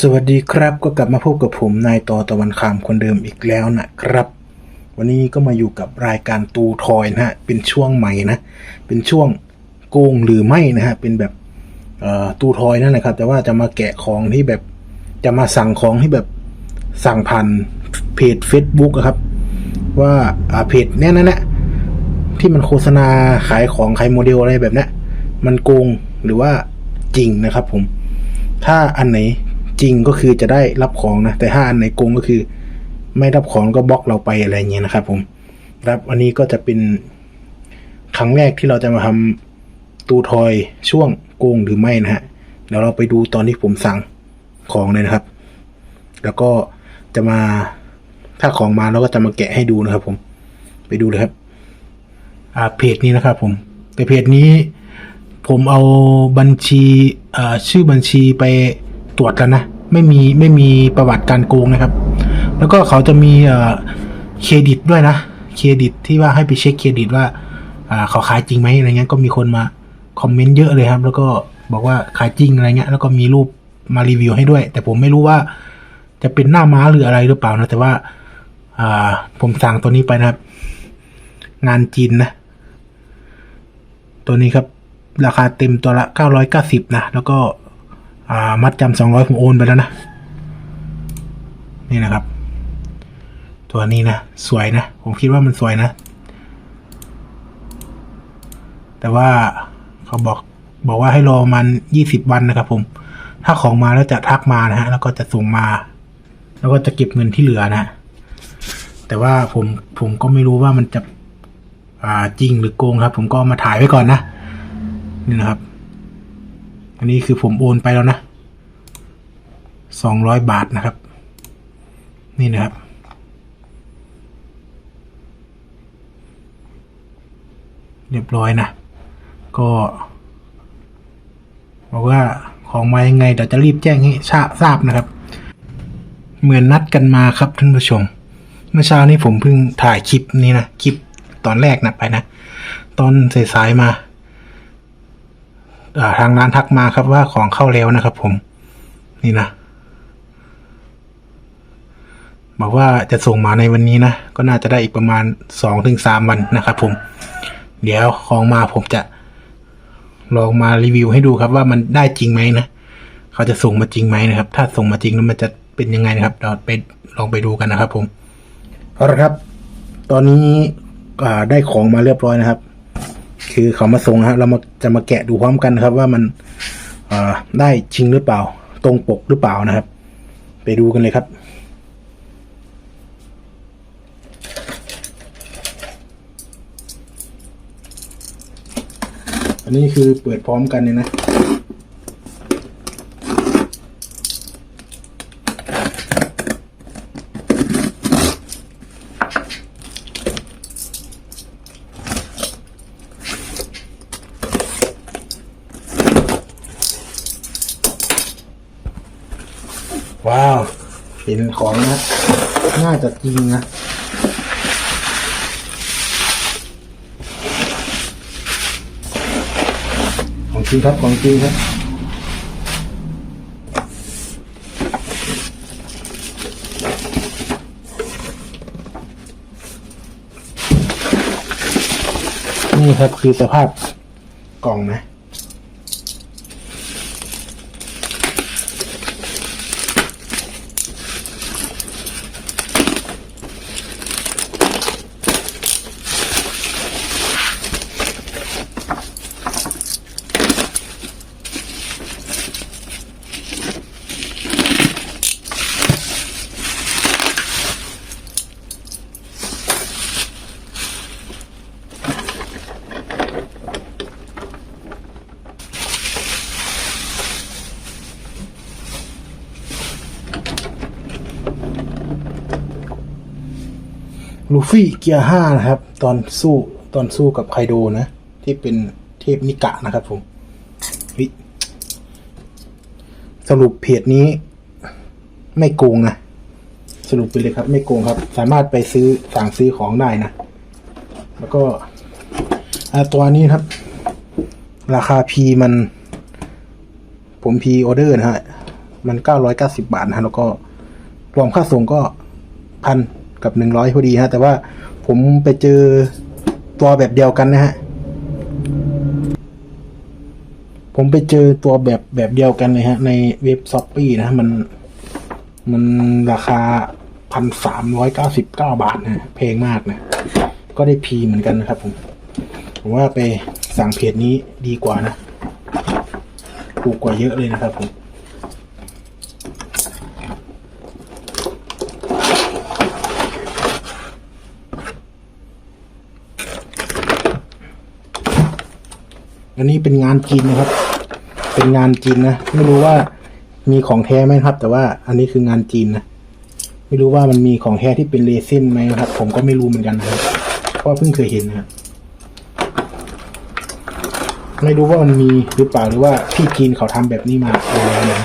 สวัสดีครับก็กลับมาพบกับผมนายต่อตะวันคามคนเดิมอีกแล้วนะครับ วันนี้ก็มาอยู่กับรายการตูทอยนะฮะเป็นช่วงใหม่นะ เป็นช่วงโกงหรือไม่นะฮะเป็นแบบตูทอยนั่นแหละครับ แต่ว่าจะมาแกะของที่แบบจะมาสั่งของที่แบบสั่งผ่านเพจ Facebook อะครับว่าอ่าเพจเนี้ยนั่นแหละที่มันโฆษณาขายของขายโมเดลอะไรแบบเนี้ยมันโกงหรือว่าจริงนะครับ ผม ถ้าอันไหน จริงก็คือจะได้รับของนะ แต่ถ้าอันไหนโกงก็คือ ไม่รับของก็บล็อกเราไปอะไรเงี้ยนะครับผมครับอันนี้ก็จะเป็นครั้งแรกที่เราจะมาทำตูทอยช่วงโกงหรือไม่นะฮะเดี๋ยวเราไปดูตอนที่ผมสั่งของเลยนะครับ แล้วก็จะมาถ้าของมาเราก็จะมาแกะให้ดูนะครับ ผมไปดูเลยครับ อ่าเพจนี้นะครับ ผม แต่เพจนี้ผมเอาบัญชีอ่อชื่อบัญชีไปตรวจแล้วนะ ไม่มีไม่มีประวัติการโกงนะครับ แล้วก็เขาจะมีเครดิตด้วยนะเครดิตที่ว่าให้ไปเช็คเครดิตว่าเขาขายจริงไหมอะไรเงี้ยก็มีคนมาคอมเมนต์เยอะเลยครับ แล้วก็บอกว่าขายจริงอะไรเงี้ยแล้วก็มีรูปมารีวิวให้ด้วย แต่ผมไม่รู้ว่าจะเป็นหน้าม้าหรืออะไรหรือเปล่านะแต่ว่าผมสั่งตัวนี้ไปนะครับ งานจีนนะ ตัวนี้ครับ ราคาเต็มตัวละเก้าร้อยเก้าสิบนะ แล้วก็ อ่ามัดจำสองร้อยผมโอนไปแล้วนะ นี่นะครับ ตัวนี้นะ สวยนะ ผมคิดว่ามันสวยนะ แต่ว่าเขาบอกบอกว่าให้รอมันยี่สิบวันนะครับผม ถ้าของมาแล้วจะทักมานะฮะ แล้วก็จะส่งมา แล้วก็จะเก็บเงินที่เหลือนะ แต่ว่าผมผมก็ไม่รู้ว่ามันจะ อ่าจริงหรือโกงครับ ผมก็มาถ่ายไว้ก่อนนะ นี่นะครับ อันนี้คือผมโอนไปแล้วนะสองร้อยบาทนะครับ นี่นะครับเรียบร้อยนะ ก็บอกว่าของมายังไงเดี๋ยวจะรีบแจ้งให้ทราบทราบนะครับ เหมือนนัดกันมาครับท่านผู้ชม เมื่อเช้านี้ผมเพิ่งถ่ายคลิปนี้นะ คลิปตอนแรกนะไปนะ ตอนสายๆมาอ่า ทางร้านทักมาครับว่าของเข้าแล้วนะครับ ผม นี่นะบอกว่าจะส่งมาในวันนี้นะ ก็น่าจะได้อีกประมาณสองถึงสามวันนะครับ ผม เดี๋ยวของมาผมจะ ลองมารีวิวให้ดูครับว่ามันได้จริงไหมนะเขาจะส่งมาจริงไหมนะครับ ถ้าส่งมาจริงแล้วมันจะเป็นยังไงนะครับเราไปลองไปดูกันนะครับ ผมเอาละครับ ตอนนี้ได้ของมาเรียบร้อยนะครับ คือเขามาส่งฮะเรามาจะมาแกะดูพร้อมกันครับว่ามันได้จริงหรือเปล่า ตรงปกหรือเปล่านะครับ ไปดูกันเลยครับอันนี้คือเปิดพร้อมกันเลยนะ ว้าวเห็นของนะ น่าจะจริงนะ ของจริงครับ ของจริงครับนี่ครับคือสภาพกล่องนะ ลูฟี่เกียร์ห้านะครับ ตอนสู้ตอนสู้กับไคโดนะ ที่เป็นเทพนิกะนะครับผมสรุปเพจนี้ ไม่โกงนะสรุปไปเลยครับ ไม่โกงครับ สามารถไปซื้อสั่งซื้อของได้นะ แล้วก็อ่าตัวนี้ครับ ราคาพีมัน ผมพีออเดอร์นะฮะมันเก้าร้อยเก้าสิบาทนะฮะแล้วก็รวมค่าส่งก็พัน กับหนึ่งร้อยพอดีฮะ แต่ว่าผมไปเจอตัวแบบเดียวกันนะฮะ ผมไปเจอตัวแบบแบบเดียวกันเลยฮะ ในเว็บช้อปปี้นะ มัน มันราคาพันสามร้อยเก้าสิบเก้าบาทนะเพงมากนะ ก็ได้พีเหมือนกันนะครับ ผม ผมว่าไปสั่งเพจนี้ดีกว่านะ ถูกกว่าเยอะเลยนะครับผม อันนี้เป็นงานจีนนะครับ เป็นงานจีนนะ ไม่รู้ว่ามีของแท้ไหมครับ แต่ว่าอันนี้คืองานจีนนะ ไม่รู้ว่ามันมีของแท้ที่เป็นเรซินไหมครับ ผมก็ไม่รู้เหมือนกันนะครับ เพราะเพิ่งเคยเห็นนะครับไม่รู้ว่ามันมีหรือเปล่าหรือว่าพี่จีนเขาทำแบบนี้มาแล้วนะ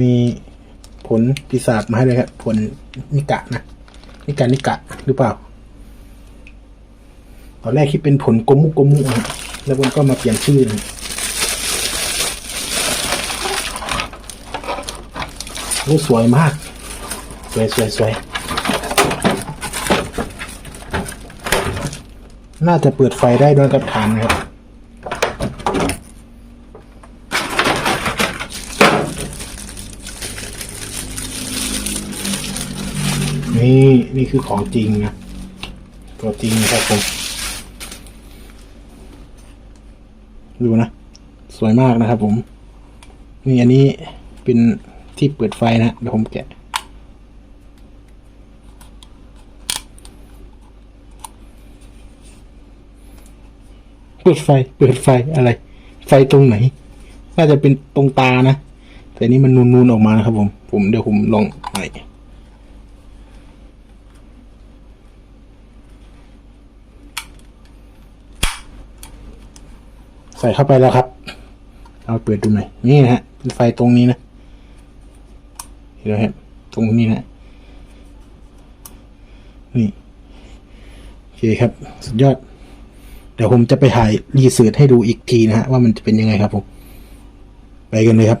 มีผ ลปีศาจมาให้เลยครับ ผลนิกะนะ นิกะนิกะหรือเปล่า ตอนแรกคิดเป็นผลโกมุโกมุนะแล้วมันก็มาเปลี่ยนชื่อนะโอ้สวยมาก สวยสวยสวยน่าจะเปิดไฟได้ด้วยกับฐานนะครับ นี่นี่คือของจริงนะตัวจริงนะครับผมดูนะ สวยมากนะครับผม นี่อันนี้เป็นที่เปิดไฟนะเดี๋ยวผมแกะเปิดไฟ เปิดไฟอะไร ไฟตรงไหน น่าจะเป็นตรงตานะ แต่นี่มันนูนๆออกมานะครับผม ผมเดี๋ยวผมลองใหม่ ใส่เข้าไปแล้วครับ เอาเปิดดูหน่อยนี่นะฮะเป็นไฟตรงนี้นะเห็นไหมครับตรงนี้นะนี่โอเคครับ สุดยอด เดี๋ยวผมจะไปถ่ายรีเสิร์ชให้ดูอีกทีนะฮะว่ามันจะเป็นยังไงครับผม ไปกันเลยครับ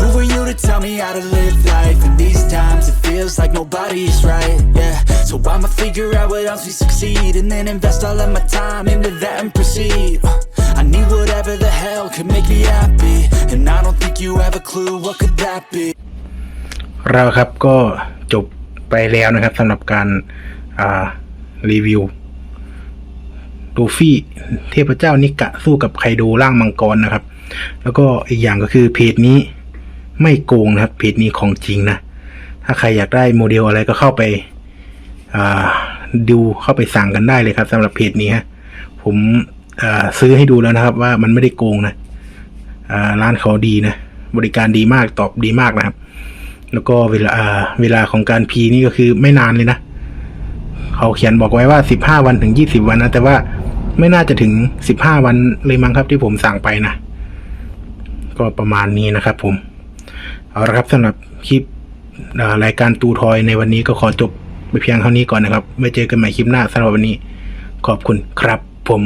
who are you to tell me how to live life? In these times, it feels like nobody's right, yeah So I'ma figure out what else we succeed And then invest all of my time into that and proceed I need whatever the hell could make me happy And I don't think you have a clue what could that be เราครับก็จบไปแล้วนะครับสำหรับการารีวิวลูฟี่เทพเจ้านิกะสู้กับไคโดร่างมังกรนะครับ แล้วก็อีกอย่างก็คือเพจนี้ ไม่โกงนะครับเพจนี้ของจริงนะ ถ้าใครอยากได้โมเดลอะไรก็เข้าไปาดูเข้าไปสั่งกันได้เลยครับสำหรับเพจนี้ฮะผมซื้อให้ดูแล้วนะครับ ว่ามันไม่ได้โกงนะร้านเขาดีนะ บริการดีมากตอบดีมากนะครับ แล้วก็เวลาเวลาของการพีนี่ก็คือไม่นานเลยนะเขาเขียนบอกไว้ว่าสิบห้าวันถึงยี่สิบวันนะแต่ว่าไม่น่าจะถึงสิบห้าวันเลยมั้งครับที่ผมสั่งไปนะ ก็ประมาณนี้นะครับผม เอาละครับสำหรับคลิปรายการตูทอยในวันนี้ก็ขอจบไปเพียงเท่านี้ก่อนนะครับไว้เจอกันใหม่คลิปหน้าสำหรับวันนี้ ขอบคุณครับผม